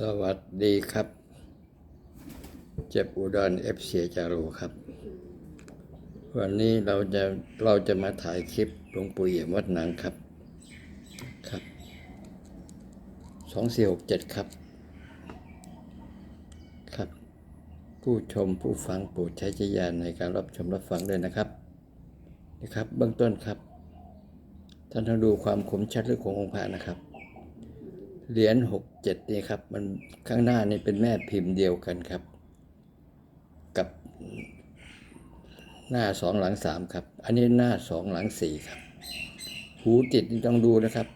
สวัสดีครับ เจ็บอุดรเอฟเซียจารูครับ วันนี้เราจะเราจะมาถ่ายคลิปหลวงปู่เอี่ยมวัดหนังครับครับสองสี่หกเจ็ดครับ ครับ ผู้ชมผู้ฟังโปรดใช้จักรยานในการรับชมรับฟังด้วยนะครับนะครับ เบื้องต้นครับ ท่านต้องดูความคมชัดลึกขององค์พระนะครับ เหรียญหกเจ็ดนี่ครับ มันข้างหน้านี่เป็นแม่พิมพ์เดียวกันครับ กับหน้าสองหลังสามครับ อันนี้หน้าสองหลังสี่ครับ หูติดนี่ต้องดูนะครับ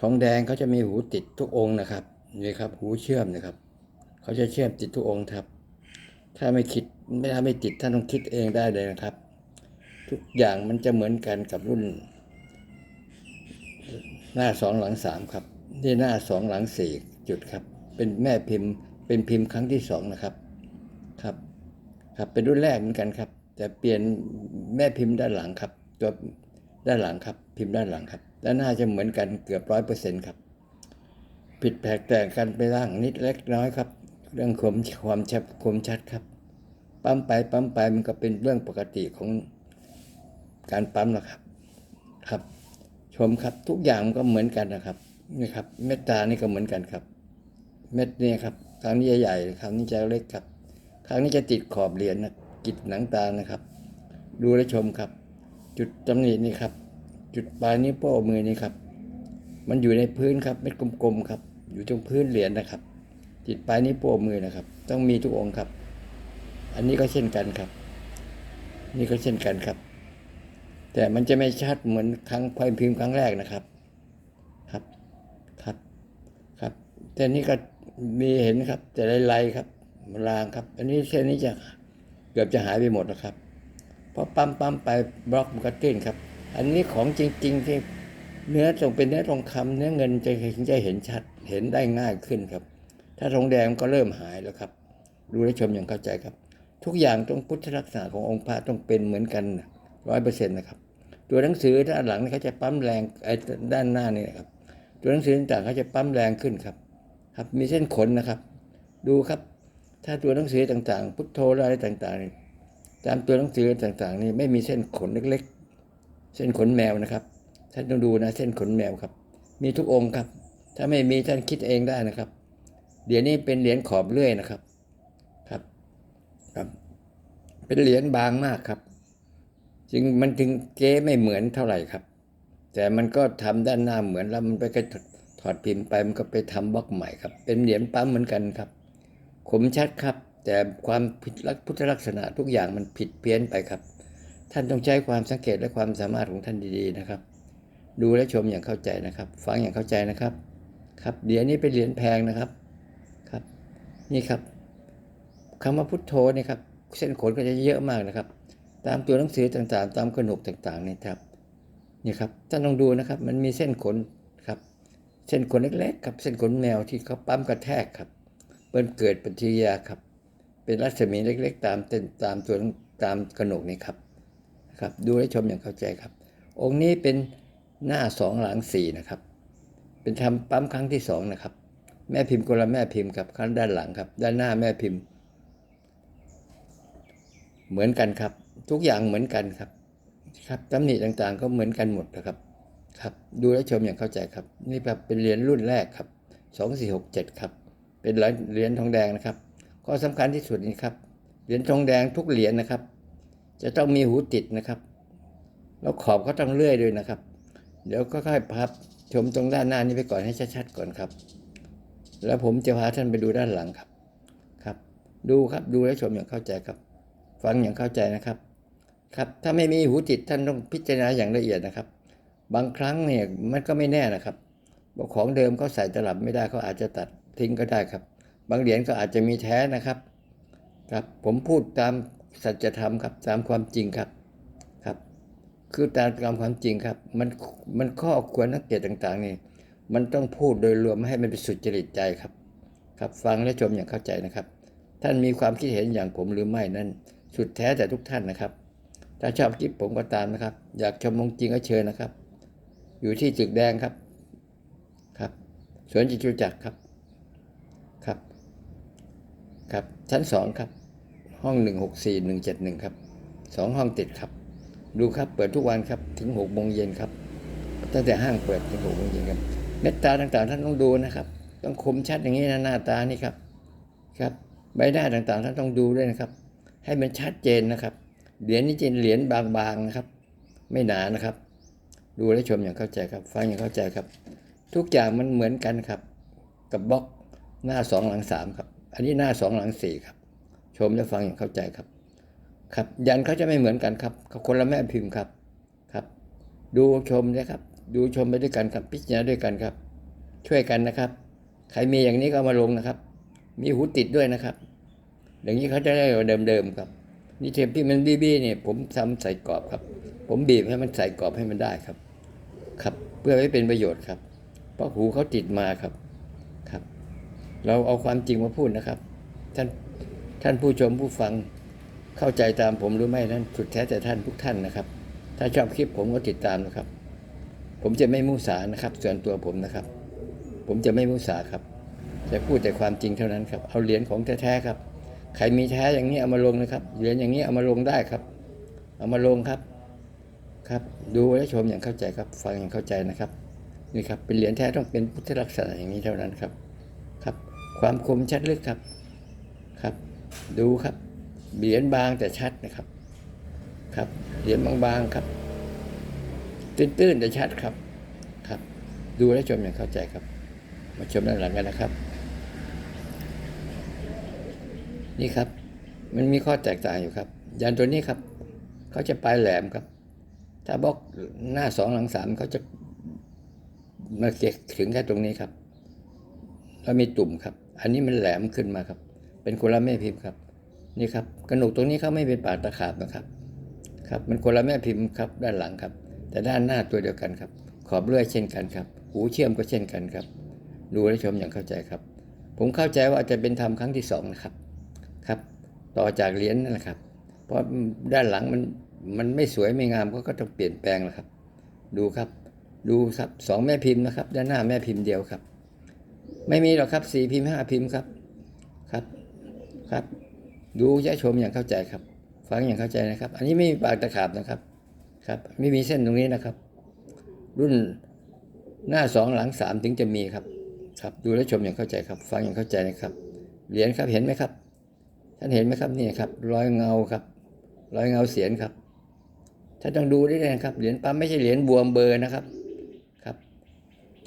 ทองแดงเขาจะมีหูติดทุกองค์นะครับนี่ครับ หูเชื่อมนะครับ เขาจะเชื่อมติดทุกองค์ครับ ถ้าไม่คิดไม่ถ้าไม่ติดท่านต้องคิดเองได้เลยนะครับ ทุกอย่างมันจะเหมือนกันกับรุ่น หน้าสองหลังสามครับ นี่หน้าสองหลังสี่จุดครับ เป็นแม่พิมพ์เป็นพิมพ์ครั้งที่สองนะครับครับ ครับเป็นรุ่นแรกเหมือนกันครับ แต่เปลี่ยนแม่พิมพ์ด้านหลังครับ ตัวด้านหลังครับ พิมพ์ด้านหลังครับด้านหน้าจะเหมือนกันเกือบร้อยเปอร์เซ็นต์ครับ ผิดแผกแตกกันไปบ้างนิดเล็กน้อยครับ เรื่องความความชัดคมชัดครับ ปั๊มไปปั๊มไปมันก็เป็นเรื่องปกติของการปั๊มนะครับ ครับ ชมครับทุกอย่างมันก็เหมือนกันนะครับ นี่ครับ เม็ดตานี่ก็เหมือนกันครับ เม็ดเนี่ยครับครั้งนี้จะใหญ่ครั้งนี้จะเล็กครับครั้งนี้จะติดขอบเหรียญนะติดหนังตานะครับ ดูและชมครับ จุดตำหนินี่ครับ จุดปลายนิ้วโป้มือนี่ครับ มันอยู่ในพื้นครับเม็ดกลมๆครับ อยู่ตรงพื้นเหรียญนะครับ ติดปลายนิ้วโป้มือนะครับ ต้องมีทุกองค์ครับ อันนี้ก็เช่นกันครับ นี่ก็เช่นกันครับ แต่มันจะไม่ชัดเหมือนครั้งความพิมพ์ครั้งแรกนะครับ ครับ ครับแต่นี่ก็มีเห็นครับ แต่ลายๆครับมันลางครับ อันนี้เส้นนี้จะเกือบจะหายไปหมดแล้วครับเพราะปั๊มปั๊มไปบล็อกมันก็ตื้นครับ อันนี้ของจริง ๆ ที่เนื้อตรงเป็นเนื้อทองคำเนื้อเงินจะถึงจะเห็นชัดเห็นได้ง่ายขึ้นครับ ถ้าทองแดงก็เริ่มหายแล้วครับ ดูและชมอย่างเข้าใจครับ ทุกอย่างต้องพุทธลักษณะขององค์พระต้องเป็นเหมือนกันร้อยเปอร์เซ็นต์นะครับ ตัวหนังสือด้านหลังเขาจะปั๊มแรงไอ้ด้านหน้านี่นะครับ ตัวหนังสือต่างเขาจะปั๊มแรงขึ้นครับ ครับมีเส้นขนนะครับ ดูครับ ถ้าตัวหนังสือต่างๆ พุทโธอะไรต่างๆ ตามตัวหนังสือต่างๆ นี่ไม่มีเส้นขนเล็กๆ เส้นขนแมวนะครับท่านต้องดูนะเส้นขนแมวครับ มีทุกองค์ครับ ถ้าไม่มีท่านคิดเองได้นะครับเหรียญนี้เป็นเหรียญขอบเลื่อยนะครับครับครับ เป็นเหรียญบางมากครับจึงมันถึงเก๊ไม่เหมือนเท่าไหร่ครับ แต่มันก็ทำด้านหน้าเหมือนแล้วมันไปก็ ถอดพิมพ์ไปมันก็ไปทำบล็อกใหม่ครับ เป็นเหรียญปั๊มเหมือนกันครับคมชัดครับ แต่ความผิดลักพุทธลักษณะทุกอย่างมันผิดเพี้ยนไปครับ ท่านต้องใช้ความสังเกตและความสามารถของท่านดีๆนะครับ ดูและชมอย่างเข้าใจนะครับ ฟังอย่างเข้าใจนะครับ ครับเหรียญนี้เป็นเหรียญแพงนะครับครับ นี่ครับคำว่าพุทโธนี่ครับเส้นขนก็จะเยอะมากนะครับ ตามตัวหนังสือต่างๆ ตามกระหนกต่างๆนี่ครับนี่ครับท่านลองดูนะครับ มันมีเส้นขน เส้นขนเล็กๆครับ เส้นขนแมวที่เขาปั๊มกระแทกครับเป็นเกิดปฏิกิริยาครับ เป็นรัศมีเล็ก ๆ ตามเต้นตามตัวตามกระหนกนี่ครับครับ ดูและชมอย่างเข้าใจครับ องค์นี้เป็นหน้าสองหลังสี่นะครับ เป็นทำปั๊มครั้งที่สองนะครับ แม่พิมพ์คนละแม่พิมพ์ครับข้างด้านหลังครับ ด้านหน้าแม่พิมพ์ เหมือนกันครับ ทุกอย่างเหมือนกันครับ ครับตำหนิต่างๆ ก็เหมือนกันหมดนะครับ ครับดูและชมอย่างเข้าใจครับ นี่แบบเป็นเหรียญรุ่นแรกครับสองสี่หกเจ็ดครับ เป็นเหรียญทองแดงนะครับข้อสำคัญที่สุดนี่ครับเหรียญทองแดงทุกเหรียญนะครับ จะต้องมีหูติดนะครับ แล้วขอบก็ต้องเลื่อยด้วยนะครับ เดี๋ยวก็ค่อยพับชมตรงด้านหน้านี้ไปก่อนให้ชัดๆก่อนครับ แล้วผมจะพาท่านไปดูด้านหลังครับครับ ดูครับดูและชมอย่างเข้าใจครับ ฟังอย่างเข้าใจนะครับ ครับถ้าไม่มีหูติดท่านต้องพิจารณาอย่างละเอียดนะครับ บางครั้งเนี่ยมันก็ไม่แน่นะครับของเดิมเขาใส่ตลับไม่ได้เขาอาจจะตัดทิ้งก็ได้ครับ บางเหรียญก็อาจจะมีแท้นะครับ ครับ ผมพูดตามสัจธรรมครับตามความจริงครับครับ คือตามตามความจริงครับ มันมันข้อควรนักเกียรติต่างๆนี่มันต้องพูดโดยรวมให้มันเป็นสุจริตใจครับ ครับฟังและชมอย่างเข้าใจนะครับ ท่านมีความคิดเห็นอย่างผมหรือไม่นั้น สุดแท้แต่ทุกท่านนะครับ ถ้าชอบคลิปผมก็ตามนะครับ อยากชมองจริงก็เชิญนะครับ อยู่ที่จึกแดงครับ ครับสวนจิตุจักรครับ ครับ ครับ ชั้นสองครับ ห้องหนึ่งหกสี่หนึ่งเจ็ดหนึ่งครับ สองห้องติดครับ ดูครับ เปิดทุกวันครับ ถึงหกโมงเย็นครับ ตั้งแต่ห้างเปิดถึงหกโมงเย็นครับ เม็ดตาต่างๆ ท่านต้องดูนะครับ ต้องคมชัดอย่างนี้นะหน้าตานี่ครับ ครับ ใบหน้าต่างๆ ท่านต้องดูด้วยนะครับ ให้มันชัดเจนนะครับ เหรียญนี่จะเหรียญบางๆนะครับ ไม่หนานะครับ ดูและชมอย่างเข้าใจครับ ฟังอย่างเข้าใจครับ ทุกอย่างมันเหมือนกันครับ กับบล็อกหน้าสองหลังสามครับ อันนี้หน้าสองหลังสี่ครับ ชมและฟังอย่างเข้าใจครับ ครับ ยันเขาจะไม่เหมือนกันครับเขาคนละแม่พิมพ์ครับครับ ดูชมนะครับ ดูชมไปด้วยกันครับพิจารณาด้วยกันครับ ช่วยกันนะครับ ใครมีอย่างนี้ก็มาลงนะครับ มีหูติดด้วยนะครับ อย่างนี้เขาจะได้เดิมๆครับนี่เทปที่มันบี้ๆเนี่ยผมทำใส่กรอบครับ ผมบีบให้มันใส่กรอบให้มันได้ครับ ครับ เพื่อให้เป็นประโยชน์ครับ เพราะหูเขาติดมาครับครับ เราเอาความจริงมาพูดนะครับ ท่านท่านผู้ชมผู้ฟังเข้าใจตามผมหรือไม่นั้นสุดแท้แต่ท่านทุกท่านนะครับ ถ้าชอบคลิปผมก็ติดตามนะครับ ผมจะไม่มุสานะครับ ส่วนตัวผมนะครับ ผมจะไม่มุสาครับจะพูดแต่ความจริงเท่านั้นครับเอาเหรียญของแท้ๆครับใครมีแท้อย่างนี้เอามาลงนะครับเหรียญอย่างนี้เอามาลงได้ครับ เอามาลงครับ ครับ ดูและชมอย่างเข้าใจครับ ฟังอย่างเข้าใจนะครับนี่ครับเป็นเหรียญแท้ต้องเป็นพุทธลักษณะอย่างนี้เท่านั้นครับครับ ความคมชัดลึกครับครับ ดูครับเหรียญบางแต่ชัดนะครับ ครับเหรียญบางๆครับ ตื้นๆแต่ชัดครับครับ ดูและชมอย่างเข้าใจครับ มาชมด้านหลังกันนะครับ นี่ครับ มันมีข้อแตกต่างอยู่ครับ ยันตัวนี้ครับ เขาจะปลายแหลมครับ ถ้าบล็อกหน้าสองหลังสามเขาจะมาเก็บถึงแค่ตรงนี้ครับแล้วมีตุ่มครับ อันนี้มันแหลมขึ้นมาครับ เป็นคนละแม่พิมพ์ครับ นี่ครับกระหนกตรงนี้เขาไม่เป็นปากตะขาบนะครับ ครับมันคนละแม่พิมพ์ครับด้านหลังครับ แต่ด้านหน้าตัวเดียวกันครับ ขอบเลื่อยเช่นกันครับ หูเชื่อมก็เช่นกันครับ ดูและชมอย่างเข้าใจครับ ผมเข้าใจว่าจะเป็นธรรมครั้งที่สองนะครับ ครับ ต่อจากเหรียญนั่นแหละครับ เพราะด้านหลังมัน มันไม่สวยไม่งามก็ก็ต้องเปลี่ยนแปลงแล้วครับ ดูครับ ดูครับสองแม่พิมพ์นะครับ ด้านหน้าแม่พิมพ์เดียวครับ ไม่มีหรอกครับสี่พิมพ์ห้าพิมพ์ครับครับครับ ดูแยชมอย่างเข้าใจครับ ฟังอย่างเข้าใจนะครับ อันนี้ไม่มีปากตะขาบนะครับครับ ไม่มีเส้นตรงนี้นะครับ รุ่นหน้าสองหลังสามถึงจะมีครับ ครับ ดูและชมอย่างเข้าใจครับ ฟังอย่างเข้าใจนะครับเหรียญครับเห็นไหมครับท่านเห็นไหมครับนี่ครับ รอยเงาครับ รอยเงาเสียนครับ ท่านต้องดูด้วยนะครับ เหรียญปั๊มไม่ใช่เหรียญบวมเบอร์นะครับ ครับ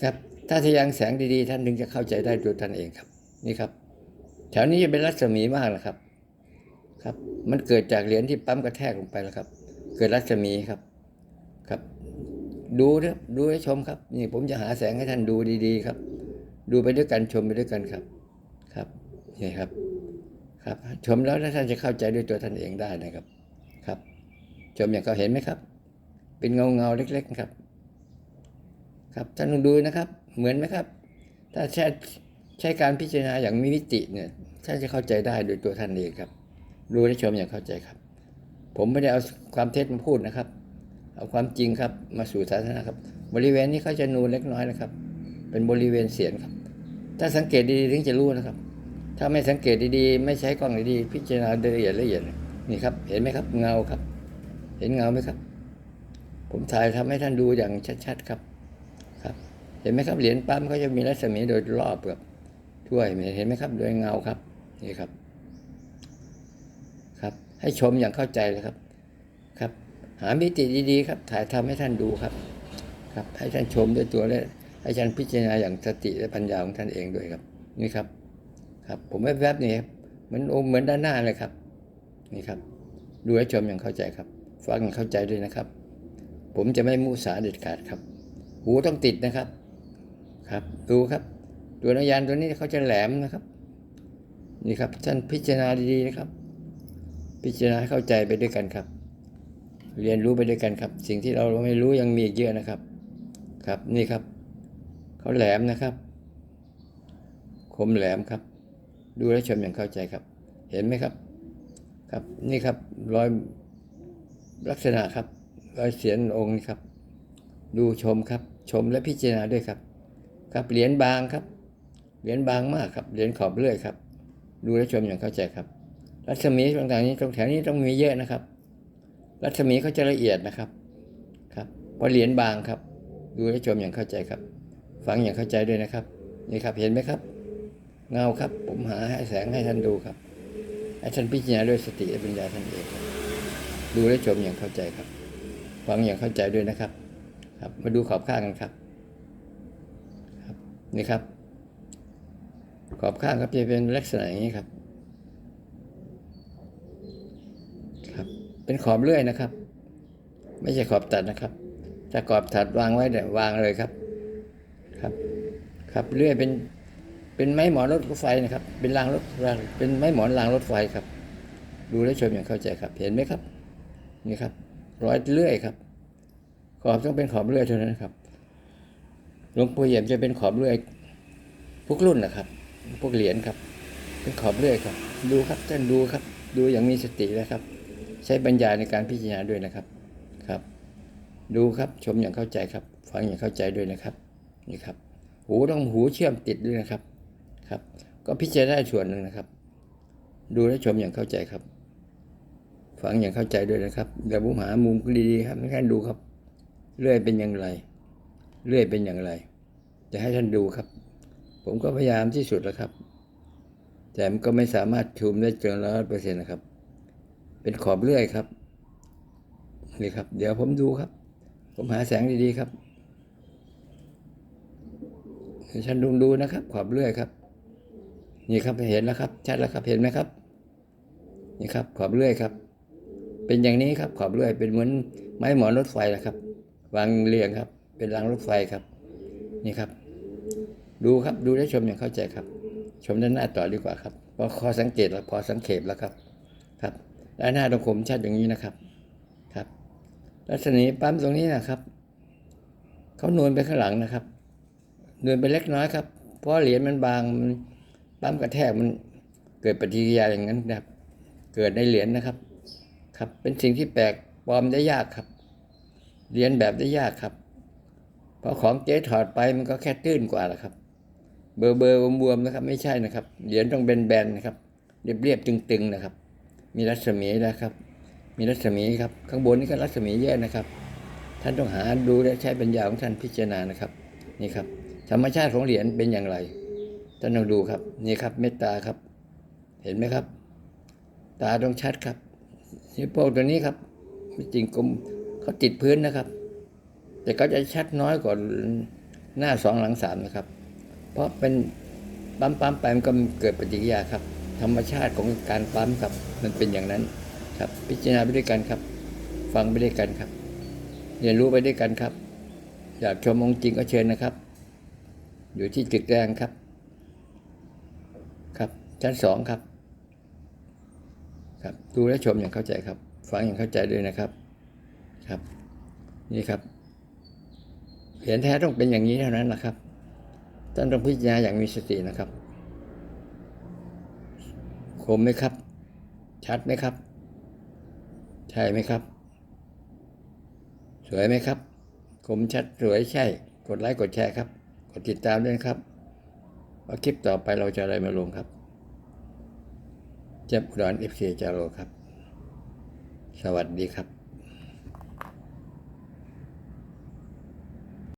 ครับ ถ้าทะยังแสงดีๆ ท่านถึงจะเข้าใจได้ตัวท่านเองครับ นี่ครับ แถวนี้จะเป็นรัศมีมากนะครับ ครับ มันเกิดจากเหรียญที่ปั๊มกระแทกลงไปแล้วครับ เกิดรัศมีครับ ครับ ดูนะดูให้ชมครับ นี่ผมจะหาแสงให้ท่านดูดีๆ ครับ ดูไปด้วยกันชมไปด้วยกันครับ ครับ นี่ครับ ครับ ชมแล้วท่านจะเข้าใจด้วยตัวท่านเองได้นะครับครับ ชมอย่างเขาเห็นไหมครับ เป็นเงาเงาเล็ก ๆ ครับ ครับท่านลองดูนะครับ เหมือนไหมครับ ถ้าใช้ใช้การพิจารณาอย่างมีมิติเนี่ยท่านจะเข้าใจได้โดยตัวท่านเองครับ ดูและชมอย่างเข้าใจครับ ผมไม่ได้เอาความเท็จมาพูดนะครับ เอาความจริงครับมาสู่สาธารณะครับ บริเวณนี้เขาจะนูนเล็กน้อยนะครับ เป็นบริเวณเสียนครับ ถ้าสังเกตดีๆถึงจะรู้นะครับ ถ้าไม่สังเกตดีๆ ไม่ใช้กล้องดีๆพิจารณาละเอียดละเอียดนี่ครับ เห็นไหมครับเงาครับ เห็นเงาไหมครับ ผมถ่ายทำให้ท่านดูอย่างชัดๆครับ ครับ เห็นไหมครับเหรียญปั๊มเขาจะมีรัศมีโดยรอบกับถ้วยเห็นไหมครับ โดยเงาครับ นี่ครับ ครับ ให้ชมอย่างเข้าใจเลยครับ ครับ หามิติดีๆครับ ถ่ายทำให้ท่านดูครับ ครับ ให้ท่านชมด้วยตัวและให้ท่านพิจารณาอย่างสติและปัญญาของท่านเองด้วยครับ นี่ครับ ครับ ผมแวบๆนี่ครับเหมือนโอเหมือนด้านหน้าเลยครับ นี่ครับ ดูให้ชมอย่างเข้าใจครับ ฟังเข้าใจด้วยนะครับ ผมจะไม่มุสาเด็ดขาดครับ หูต้องติดนะครับ ครับ ดูครับ ตัวนยานตัวนี้เขาจะแหลมนะครับ นี่ครับท่านพิจารณาดีๆนะครับ พิจารณาเข้าใจไปด้วยกันครับ เรียนรู้ไปด้วยกันครับ สิ่งที่เราไม่รู้ยังมีอีกเยอะนะครับ ครับนี่ครับเขาแหลมนะครับคมแหลมครับ ดูและชมอย่างเข้าใจครับ เห็นไหมครับ ครับนี่ครับรอย ลักษณะครับรอยเสียนองค์นี่ครับ ดูชมครับ ชมและพิจารณาด้วยครับ ครับเหรียญบางครับ เหรียญบางมากครับ เหรียญขอบเลื่อยครับ ดูและชมอย่างเข้าใจครับ รัศมีต่างๆนี้ตรงแถวนี้ต้องมีเยอะนะครับ รัศมีเขาจะละเอียดนะครับ ครับเพราะเหรียญบางครับ ดูและชมอย่างเข้าใจครับ ฟังอย่างเข้าใจด้วยนะครับ นี่ครับเห็นไหมครับ เงาครับ ผมหาให้แสงให้ท่านดูครับให้ท่านพิจารณาด้วยสติปัญญาท่านเองครับ ดูและชมอย่างเข้าใจครับฟังอย่างเข้าใจด้วยนะครับ ครับ มาดูขอบข้างกันครับ ครับนี่ครับ ขอบข้างครับจะเป็นลักษณะอย่างนี้ครับ ครับ เป็นขอบเลื่อยนะครับ ไม่ใช่ขอบตัดนะครับถ้าขอบตัดวางไว้เนี่ยวางเลยครับ ครับ ครับเลื่อยเป็นเป็นไม้หมอนรถไฟนะครับ เป็นรางรถรางเป็นไม้หมอนรางรถไฟครับ ดูและชมอย่างเข้าใจครับ เห็นไหมครับ นี่ครับรอยเลื่อยครับ ขอบต้องเป็นขอบเลื่อยเท่านั้นครับหลวงปู่เยี่ยมจะเป็นขอบเลื่อยทุกรุ่นนะครับ พวกเหรียญครับ เป็นขอบเลื่อยครับ ดูครับท่านดูครับ ดูอย่างมีสตินะครับ ใช้ปัญญาในการพิจารณาด้วยนะครับครับ ดูครับชมอย่างเข้าใจครับ ฟังอย่างเข้าใจด้วยนะครับนี่ครับ หูต้องหูเชื่อมติดด้วยนะครับครับ ก็พิจารณาส่วนหนึ่งนะครับ ดูและชมอย่างเข้าใจครับ ฟังอย่างเข้าใจด้วยนะครับเดี๋ยวผมหามุมดีๆครับให้ท่านดูครับเลื่อยเป็นอย่างไรเลื่อยเป็นอย่างไร จะให้ท่านดูครับ ผมก็พยายามที่สุดแล้วครับ แต่มันก็ไม่สามารถชูมได้เกินร้อยเปอร์เซ็นต์นะครับ เป็นขอบเลื่อยครับนี่ครับ เดี๋ยวผมดูครับ ผมหาแสงดีๆครับให้ท่านดูดูนะครับ ขอบเลื่อยครับ นี่ครับเห็นแล้วครับ ชัดแล้วครับเห็นไหมครับ นี่ครับ ขอบเลื่อยครับ เป็นอย่างนี้ครับขอบเลื่อยเป็นเหมือนไม้หมอนรถไฟนะครับ วางเรียงครับ เป็นรางรถไฟครับ นี่ครับ ดูครับดูและชมอย่างเข้าใจครับ ชมด้านหน้าต่อดีกว่าครับพอขอสังเกตแล้วพอสังเขปแล้วครับ ครับด้านหน้าตรงผมชัดอย่างนี้นะครับครับลักษณะปั๊มตรงนี้นะครับเขานวลไปข้างหลังนะครับนวลไปเล็กน้อยครับ เพราะเหรียญมันบางมันปั๊มกระแทกมันเกิดปฏิกิริยาอย่างนั้นนะครับ เกิดในเหรียญนะครับ ครับ เป็นสิ่งที่แปลกปลอมได้ยากครับ เรียนแบบได้ยากครับ เพราะของเจ๊ถอดไปมันก็แค่ตื้นกว่าละครับ เบอร์เบอร์บวมๆนะครับ ไม่ใช่นะครับ เหรียญต้องเป็นแบนๆนะครับ เรียบๆตึงๆนะครับ มีรัศมีนะครับ มีรัศมีครับ ข้างบนนี่ก็รัศมีแยกนะครับ ท่านต้องหาดูและใช้ปัญญาของท่านพิจารณานะครับ นี่ครับ ธรรมชาติของเหรียญเป็นอย่างไร ท่านต้องดูครับ นี่ครับเมตตาครับ เห็นไหมครับ ตาต้องชัดครับ นิ้วโป้งตัวนี้ครับจริงกลมเขาติดพื้นนะครับ แต่ก็จะชัดน้อยกว่าหน้าสองหลังสามนะครับ เพราะเป็นปั๊มปั๊มๆไปมันก็เกิดปฏิกิริยาครับ ธรรมชาติของการปั๊มครับ มันเป็นอย่างนั้นครับ พิจารณาไปด้วยกันครับ ฟังไปด้วยกันครับเรียนรู้ไปด้วยกันครับ อยากชมองค์จริงก็เชิญนะครับ อยู่ที่ตึกแดงครับ ครับ ชั้นสองครับ ครับดูและชมอย่างเข้าใจครับ ฟังอย่างเข้าใจด้วยนะครับครับ นี่ครับเหรียญแท้ต้องเป็นอย่างนี้เท่านั้นนะครับท่านต้องพิจารณาอย่างมีสตินะครับ คมไหมครับ ชัดไหมครับ ใช่ไหมครับ สวยไหมครับ คมชัดสวยใช่ กดไลค์กดแชร์ครับ กดติดตามด้วยครับว่าคลิปต่อไปเราจะอะไรมาลงครับ จ็บอุดรเอฟซีจาโรครับ สวัสดีครับ